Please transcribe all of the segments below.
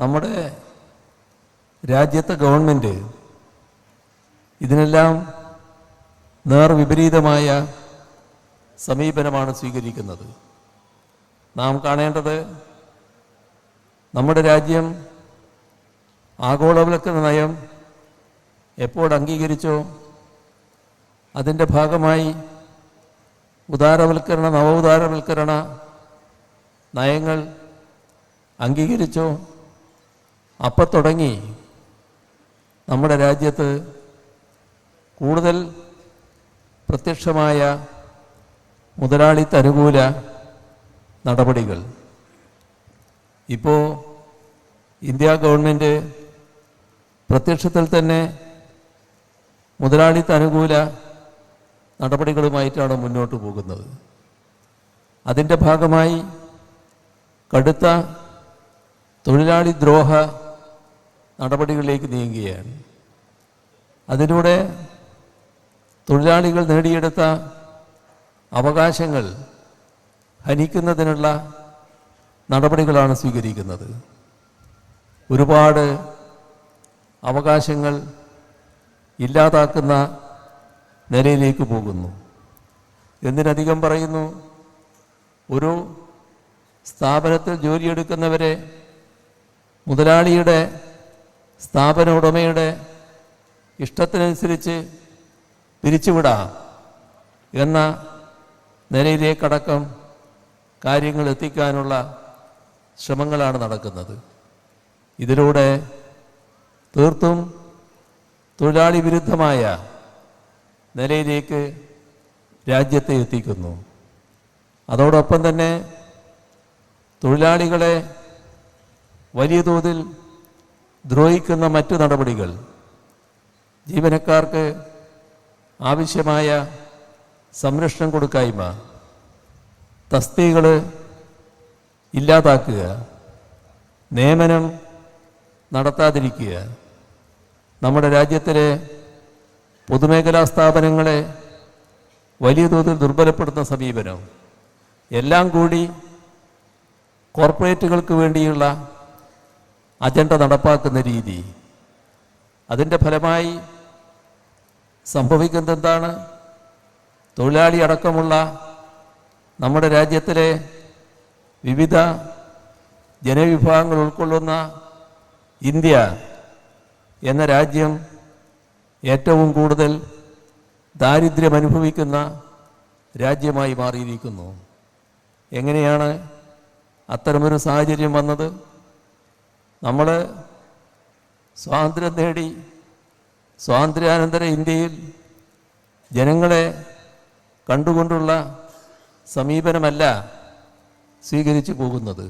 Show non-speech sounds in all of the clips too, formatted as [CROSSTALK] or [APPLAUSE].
നമ്മുടെ രാജ്യത്തെ ഗവൺമെന്റ് ഇതിനെല്ലാം നേർവിപരീതമായ സമീപനമാണ് സ്വീകരിക്കുന്നത്. നാം കാണേണ്ടത് നമ്മുടെ രാജ്യം ആഗോളവൽക്കരണ നയം എപ്പോൾ അംഗീകരിച്ചോ അതിന്റെ ഭാഗമായി ഉദാരവൽക്കരണ നവോദാരവൽക്കരണ നയങ്ങൾ അംഗീകരിച്ചോ അപ്പം തുടങ്ങി. നമ്മുടെ രാജ്യത്ത് കൂടുതൽ പ്രത്യക്ഷമായ മുതലാളിത്ത അനുകൂല നടപടികൾ. ഇപ്പോൾ ഇന്ത്യ ഗവൺമെന്റ് പ്രത്യക്ഷത്തിൽ തന്നെ മുതലാളിത്ത അനുകൂല നടപടികളുമായിട്ടാണ് മുന്നോട്ട് പോകുന്നത്. അതിന്റെ ഭാഗമായി കടുത്ത തൊഴിലാളി ദ്രോഹ നടപടികളിലേക്ക് നീങ്ങുകയാണ്. അതിലൂടെ തൊഴിലാളികൾ നേടിയെടുത്ത അവകാശങ്ങൾ ഹനിക്കുന്നതിനുള്ള നടപടികളാണ് സ്വീകരിക്കുന്നത്. ഒരുപാട് അവകാശങ്ങൾ ഇല്ലാതാക്കുന്ന നിലയിലേക്ക് പോകുന്നു. എന്തിനധികം പറയുന്നു? ഒരു സ്ഥാപനത്തിൽ ജോലിയെടുക്കുന്നവരെ മുതലാളിയുടെ സ്ഥാപന ഉടമയുടെ ഇഷ്ടത്തിനനുസരിച്ച് പിരിച്ചുവിടാം എന്ന നിലയിലേക്കടക്കം കാര്യങ്ങൾ എത്തിക്കാനുള്ള ശ്രമങ്ങളാണ് നടക്കുന്നത്. ഇതിലൂടെ തീർത്തും തൊഴിലാളി വിരുദ്ധമായ നിലയിലേക്ക് രാജ്യത്തെ എത്തിക്കുന്നു. അതോടൊപ്പം തന്നെ തൊഴിലാളികളെ വലിയ തോതിൽ ദ്രോഹിക്കുന്ന മറ്റു നടപടികൾ. ജീവനക്കാർക്ക് ആവശ്യമായ സംരക്ഷണം കൊടുക്കായ്മ. തസ്തികൾ ഇല്ലാതാക്കുക. നിയമനം നടത്താതിരിക്കുക. നമ്മുടെ രാജ്യത്തിലെ പൊതുമേഖലാ സ്ഥാപനങ്ങളെ വലിയ തോതിൽ ദുർബലപ്പെടുത്തുന്ന സമീപനം. എല്ലാം കൂടി കോർപ്പറേറ്റുകൾക്ക് വേണ്ടിയുള്ള അജണ്ട നടപ്പാക്കുന്ന രീതി. അതിന്റെ ഫലമായി സംഭവിക്കുന്നത് എന്താണ്? തൊഴിലാളി അടക്കമുള്ള നമ്മുടെ രാജ്യത്തിലെ വിവിധ ജനവിഭാഗങ്ങൾ ഉൾക്കൊള്ളുന്ന ഇന്ത്യ എന്ന രാജ്യം ഏറ്റവും കൂടുതൽ ദാരിദ്ര്യം അനുഭവിക്കുന്ന രാജ്യമായി മാറിയിരിക്കുന്നു. എങ്ങനെയാണ് അത്തരമൊരു സാഹചര്യം വന്നത്? നമ്മൾ സ്വാതന്ത്ര്യം നേടി സ്വാതന്ത്ര്യാനന്തര ഇന്ത്യയിൽ ജനങ്ങളെ കണ്ടുകൊണ്ടുള്ള സമീപനമല്ല സ്വീകരിച്ചു പോകുന്നത്.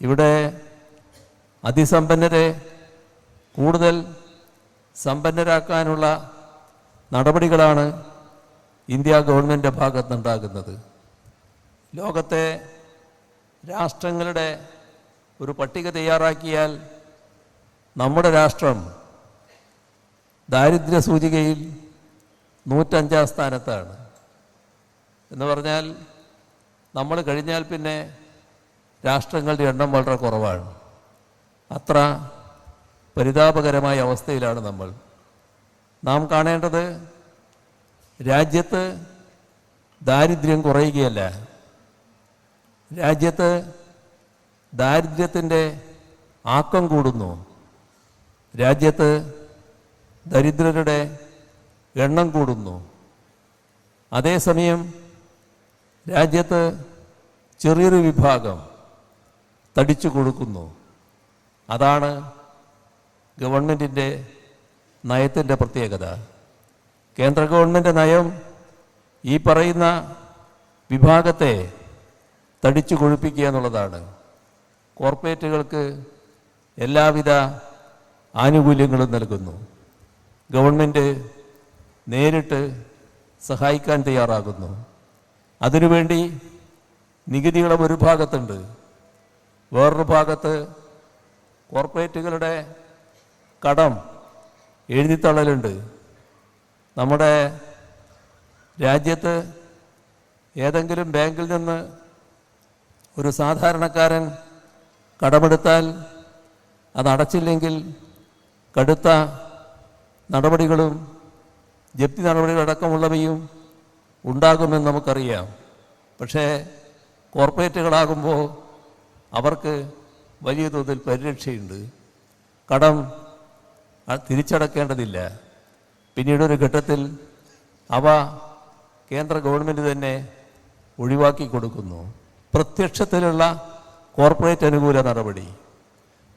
ഇവിടെ അതിസമ്പന്നരെ കൂടുതൽ സമ്പന്നരാക്കാനുള്ള നടപടികളാണ് ഇന്ത്യ ഗവൺമെന്റിന്റെ ഭാഗത്തുനിന്നുണ്ടാകുന്നത്. ലോകത്തെ രാഷ്ട്രങ്ങളുടെ ഒരു പട്ടിക തയ്യാറാക്കിയാൽ നമ്മുടെ രാഷ്ട്രം ദാരിദ്ര്യ സൂചികയിൽ നൂറ്റഞ്ചാം സ്ഥാനത്താണ്. എന്ന് പറഞ്ഞാൽ നമ്മൾ കഴിഞ്ഞാൽ പിന്നെ രാഷ്ട്രങ്ങളുടെ എണ്ണം വളരെ കുറവാണ്. അത്ര പരിതാപകരമായ അവസ്ഥയിലാണ് നമ്മൾ. നാം കാണേണ്ടത് രാജ്യത്ത് ദാരിദ്ര്യം കുറയുകയല്ല. രാജ്യത്ത് ദാരിദ്ര്യത്തിന്റെ ആക്കം കൂടുന്നു. രാജ്യത്ത് ദരിദ്രരുടെ എണ്ണം കൂടുന്നു. അതേസമയം രാജ്യത്ത് ചെറിയൊരു വിഭാഗം തടിച്ചു കൊടുക്കുന്നു. അതാണ് ഗവൺമെന്റിന്റെ നയത്തിന്റെ പ്രത്യേകത. കേന്ദ്ര ഗവൺമെന്റ് നയം ഈ പറയുന്ന വിഭാഗത്തെ തടിച്ചു കൊഴുപ്പിക്കുക എന്നുള്ളതാണ്. കോർപ്പറേറ്റുകൾക്ക് എല്ലാവിധ ആനുകൂല്യങ്ങളും നൽകുന്നു. ഗവൺമെന്റ് നേരിട്ട് സഹായിക്കാൻ തയ്യാറാകുന്നു. അതിനുവേണ്ടി നികുതികളെ ഒരു ഭാഗത്തുണ്ട്. വേറൊരു ഭാഗത്ത് കോർപ്പറേറ്റുകളുടെ കടം എഴുതിത്തള്ളലുണ്ട്. നമ്മുടെ രാജ്യത്ത് ഏതെങ്കിലും ബാങ്കിൽ നിന്ന് ഒരു സാധാരണക്കാരൻ കടമെടുത്താൽ അത് കടുത്ത നടപടികളും ജപ്തി നടപടികളടക്കമുള്ളവയും ഉണ്ടാകുമെന്ന് നമുക്കറിയാം. പക്ഷേ കോർപ്പറേറ്റുകളാകുമ്പോൾ അവർക്ക് വലിയ തോതിൽ പരിരക്ഷയുണ്ട്. കടം തിരിച്ചടക്കേണ്ടതില്ല. പിന്നീടൊരു ഘട്ടത്തിൽ അവ കേന്ദ്ര ഗവൺമെന്റ് തന്നെ ഒഴിവാക്കി കൊടുക്കുന്നു. പ്രത്യക്ഷത്തിലുള്ള കോർപ്പറേറ്റ് അനുകൂല നടപടി.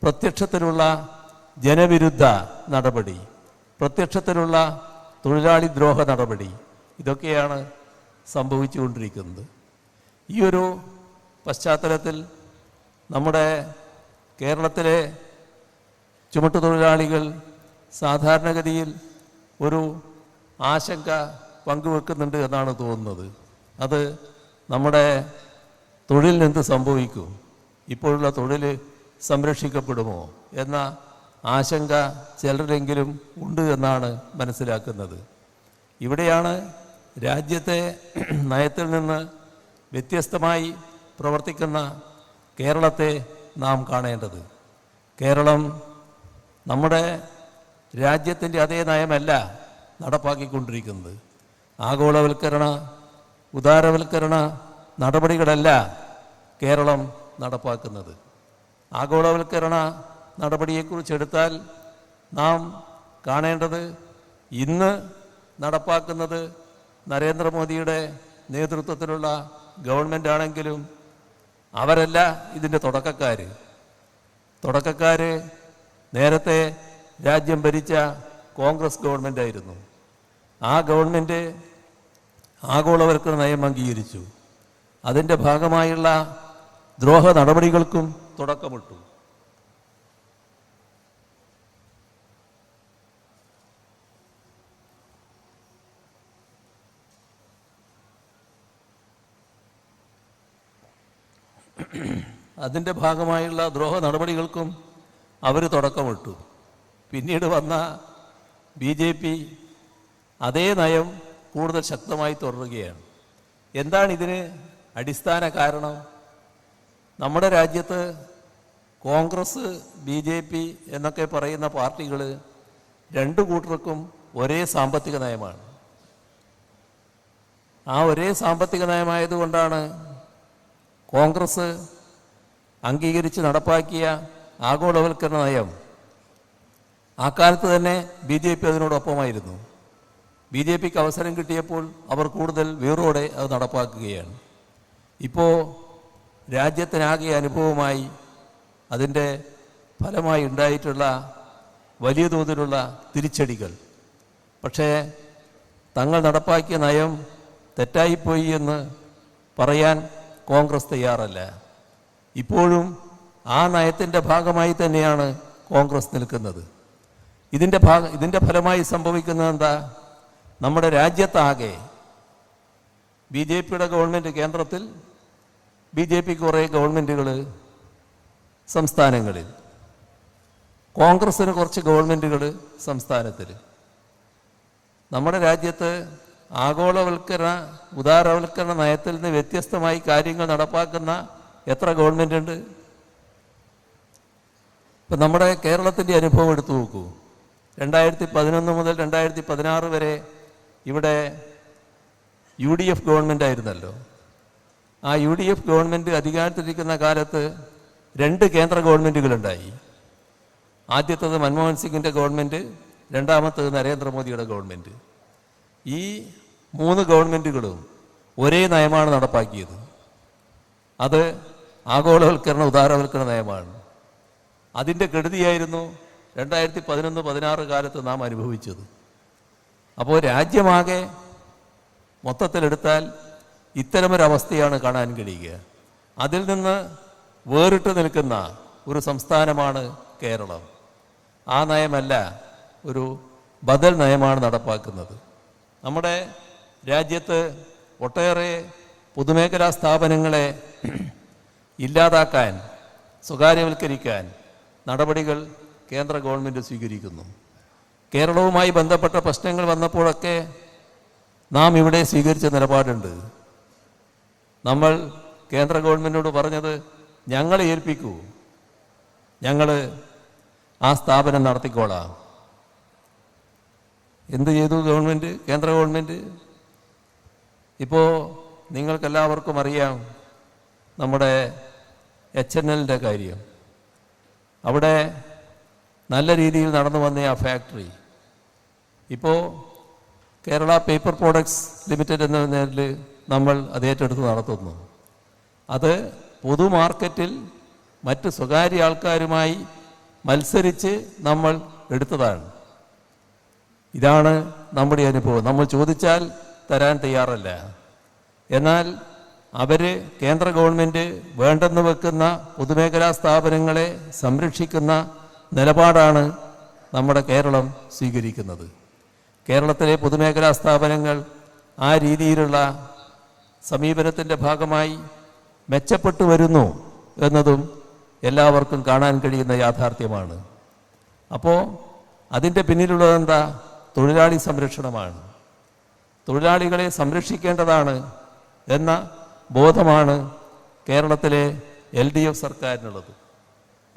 പ്രത്യക്ഷത്തിലുള്ള ജനവിരുദ്ധ നടപടി. പ്രത്യക്ഷത്തിലുള്ള തൊഴിലാളി ദ്രോഹ നടപടി. ഇതൊക്കെയാണ് സംഭവിച്ചുകൊണ്ടിരിക്കുന്നത്. ഈ ഒരു പശ്ചാത്തലത്തിൽ നമ്മുടെ കേരളത്തിലെ ചുമട്ടുതൊഴിലാളികൾ സാധാരണഗതിയിൽ ഒരു ആശങ്ക പങ്കുവെക്കുന്നുണ്ട് എന്നാണ് തോന്നുന്നത്. അത് നമ്മുടെ തൊഴിലിനെന്ത് സംഭവിക്കും? ഇപ്പോഴുള്ള തൊഴിൽ സംരക്ഷിക്കപ്പെടുമോ എന്ന ആശങ്ക ചിലരെങ്കിലും ഉണ്ട് എന്നാണ് മനസ്സിലാക്കുന്നത്. ഇവിടെയാണ് രാജ്യത്തെ [CLEARS THROAT] നയത്തിൽ നിന്ന് വ്യത്യസ്തമായി പ്രവർത്തിക്കുന്ന കേരളത്തെ നാം കാണേണ്ടത്. കേരളം നമ്മുടെ രാജ്യത്തിന്റെ അതേ നയമല്ല നടപ്പാക്കിക്കൊണ്ടിരിക്കുന്നത്. ആഗോളവൽക്കരണ ഉദാരവൽക്കരണ നടപടികളല്ല കേരളം നടപ്പാക്കുന്നത്. ആഗോളവൽക്കരണ നടപടിയെക്കുറിച്ച് എടുത്താൽ നാം കാണേണ്ടത് ഇന്ന് നടപ്പാക്കുന്നത് നരേന്ദ്രമോദിയുടെ നേതൃത്വത്തിലുള്ള ഗവൺമെന്റ് ആണെങ്കിലും അവരല്ല ഇതിന്റെ തുടക്കക്കാർ തുടക്കക്കാർ നേരത്തെ രാജ്യം ഭരിച്ച കോൺഗ്രസ് ഗവൺമെന്റ് ആയിരുന്നു ആ ഗവൺമെന്റ് ആഗോളവൽക്കരണ നയം അംഗീകരിച്ചു. അതിന്റെ ഭാഗമായുള്ള ദ്രോഹ നടപടികൾക്കും തുടക്കമിട്ടു. അതിന്റെ ഭാഗമായുള്ള ദ്രോഹ നടപടികൾക്കും അവർ തുടക്കമിട്ടു. പിന്നീട് വന്ന ബി ജെ പി അതേ നയം കൂടുതൽ ശക്തമായി തുടരുകയാണ്. എന്താണ് ഇതിന് അടിസ്ഥാന കാരണം? നമ്മുടെ രാജ്യത്ത് കോൺഗ്രസ് ബി ജെ പി എന്നൊക്കെ പറയുന്ന പാർട്ടികൾ രണ്ട് കൂട്ടർക്കും ഒരേ സാമ്പത്തിക നയമാണ്. ആ ഒരേ സാമ്പത്തിക നയമായതുകൊണ്ടാണ് കോൺഗ്രസ് അംഗീകരിച്ച് നടപ്പാക്കിയ ആഗോളവൽക്കരണ നയം. ആ കാലത്ത് തന്നെ ബി ജെ പി അതിനോടൊപ്പമായിരുന്നു. ബി ജെ പിക്ക് അവസരം കിട്ടിയപ്പോൾ അവർ കൂടുതൽ വീറോടെ അത് നടപ്പാക്കുകയാണ്. ഇപ്പോൾ രാജ്യത്തിനാകെ അനുഭവമായി അതിന്റെ ഫലമായി ഉണ്ടായിട്ടുള്ള വലിയ തോതിലുള്ള തിരിച്ചടികൾ. പക്ഷേ തങ്ങൾ നടപ്പാക്കിയ നയം തെറ്റായിപ്പോയി എന്ന് പറയാൻ കോൺഗ്രസ് തയ്യാറല്ല. ഇപ്പോഴും ആ നയത്തിന്റെ ഭാഗമായി തന്നെയാണ് കോൺഗ്രസ് നിൽക്കുന്നത്. ഇതിന്റെ ഭാഗ ഇതിന്റെ ഫലമായി സംഭവിക്കുന്നത് എന്താ? നമ്മുടെ രാജ്യത്താകെ ബി ജെ പിയുടെ ഗവൺമെന്റ് കേന്ദ്രത്തിൽ ബി ജെ പി കുറേ ഗവൺമെന്റുകൾ സംസ്ഥാനങ്ങളിൽ. കോൺഗ്രസ്സിന് കുറച്ച് ഗവൺമെന്റുകൾ സംസ്ഥാനത്തിൽ നമ്മുടെ രാജ്യത്ത് ആഗോളവൽക്കരണ ഉദാരവൽക്കരണ നയത്തിൽ നിന്ന് വ്യത്യസ്തമായി കാര്യങ്ങൾ നടപ്പാക്കുന്ന എത്ര ഗവൺമെന്റ് ഉണ്ട് ഇപ്പം നമ്മുടെ കേരളത്തിന്റെ അനുഭവം എടുത്തു നോക്കൂ. രണ്ടായിരത്തി പതിനൊന്ന് മുതൽ രണ്ടായിരത്തി പതിനാറ് വരെ ഇവിടെ യു ഡി എഫ് ഗവൺമെന്റ് ആയിരുന്നല്ലോ ആ യു ഡി എഫ് ഗവൺമെന്റ് അധികാരത്തിലിരിക്കുന്ന കാലത്ത് രണ്ട് കേന്ദ്ര ഗവൺമെന്റുകളുണ്ടായി ആദ്യത്തത് മൻമോഹൻ സിംഗിന്റെ ഗവൺമെന്റ് രണ്ടാമത്തത് നരേന്ദ്രമോദിയുടെ ഗവൺമെന്റ് ഈ മൂന്ന് ഗവൺമെന്റുകളും ഒരേ നയമാണ് നടപ്പാക്കിയത്. അത് ആഗോളവൽക്കരണ ഉദാരവൽക്കരണ നയമാണ്. അതിന്റെ കെടുതിയായിരുന്നു രണ്ടായിരത്തി പതിനൊന്ന് പതിനാറ് കാലത്ത് നാം അനുഭവിച്ചത്. അപ്പോൾ രാജ്യമാകെ മൊത്തത്തിലെടുത്താൽ ഇത്തരമൊരവസ്ഥയാണ് കാണാൻ കഴിയുക. അതിൽ നിന്ന് വേറിട്ട് നിൽക്കുന്ന ഒരു സംസ്ഥാനമാണ് കേരളം. ആ നയമല്ല ഒരു ബദൽ നയമാണ് നടപ്പാക്കുന്നത്. നമ്മുടെ രാജ്യത്ത് ഒട്ടേറെ പൊതുമേഖലാ സ്ഥാപനങ്ങളെ ഇല്ലാതാക്കാൻ സ്വകാര്യവൽക്കരിക്കാൻ നടപടികൾ കേന്ദ്ര ഗവൺമെന്റ് സ്വീകരിക്കുന്നു. കേരളവുമായി ബന്ധപ്പെട്ട പ്രശ്നങ്ങൾ വന്നപ്പോഴൊക്കെ നാം ഇവിടെ സ്വീകരിച്ച നിലപാടുണ്ട്. നമ്മൾ കേന്ദ്ര ഗവൺമെന്റിനോട് പറഞ്ഞത് ഞങ്ങളെ ഏൽപ്പിക്കൂ. ഞങ്ങൾ ആ സ്ഥാപനം നടത്തിക്കോളാം. എന്ത് ചെയ്തു ഗവൺമെന്റ് കേന്ദ്ര ഗവൺമെന്റ് ഇപ്പോൾ നിങ്ങൾക്കെല്ലാവർക്കും അറിയാം നമ്മുടെ എച്ച് എൻ എല്ലിന്റെ കാര്യം. അവിടെ നല്ല രീതിയിൽ നടന്നു വന്ന ആ ഫാക്ടറി. ഇപ്പോൾ കേരള പേപ്പർ പ്രോഡക്ട്സ് ലിമിറ്റഡ് എന്ന നിലയിൽ നമ്മൾ അത് ഏറ്റെടുത്ത് നടത്തുന്നു. അത് പൊതു മാർക്കറ്റിൽ മറ്റ് സ്വകാര്യ ആൾക്കാരുമായി മത്സരിച്ച് നമ്മൾ എടുത്തതാണ്. ഇതാണ് നമ്മുടെ അനുഭവം. നമ്മൾ ചോദിച്ചാൽ തരാൻ തയ്യാറല്ല. എന്നാൽ അവർ കേന്ദ്ര ഗവൺമെന്റ് വേണ്ടെന്ന് വെക്കുന്ന പൊതുമേഖലാ സ്ഥാപനങ്ങളെ സംരക്ഷിക്കുന്ന നിലപാടാണ് നമ്മുടെ കേരളം സ്വീകരിക്കുന്നത്. കേരളത്തിലെ പൊതുമേഖലാ സ്ഥാപനങ്ങൾ ആ രീതിയിലുള്ള സമീപനത്തിന്റെ ഭാഗമായി മെച്ചപ്പെട്ടു വരുന്നു എന്നതും എല്ലാവർക്കും കാണാൻ കഴിയുന്ന യാഥാർത്ഥ്യമാണ്. അപ്പോൾ അതിന്റെ പിന്നിലുള്ളത് എന്താ? തൊഴിലാളി സംരക്ഷണമാണ്. തൊഴിലാളികളെ സംരക്ഷിക്കേണ്ടതാണ് എന്ന ബോധമാണ് കേരളത്തിലെ എൽ ഡി എഫ് സർക്കാരിനുള്ളത്.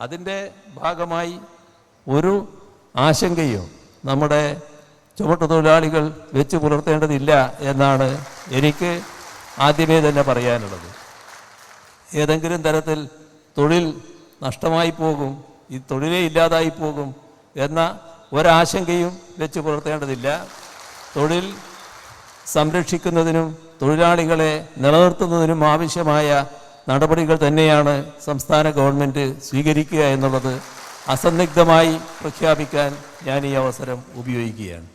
അതിന്റെ ഭാഗമായി ഒരു ആശങ്കയും നമ്മുടെ ചുമട്ടുതൊഴിലാളികൾ വെച്ച് പുലർത്തേണ്ടതില്ല എന്നാണ് എനിക്ക് ആദ്യമേ തന്നെ പറയാനുള്ളത്. ഏതെങ്കിലും തരത്തിൽ തൊഴിൽ നഷ്ടമായി പോകും ഈ തൊഴിലേ ഇല്ലാതായി പോകും എന്ന ഒരാശങ്കയും വെച്ച് പുലർത്തേണ്ടതില്ല. തൊഴിൽ സംരക്ഷിക്കുന്നതിനും തൊഴിലാളികളെ നിലനിർത്തുന്നതിനും ആവശ്യമായ നടപടികൾ തന്നെയാണ് സംസ്ഥാന ഗവൺമെന്റ് സ്വീകരിക്കുക എന്നുള്ളത് അസന്നിഗ്ധമായി പ്രഖ്യാപിക്കാൻ ഞാൻ ഈ അവസരം ഉപയോഗിക്കുകയാണ്.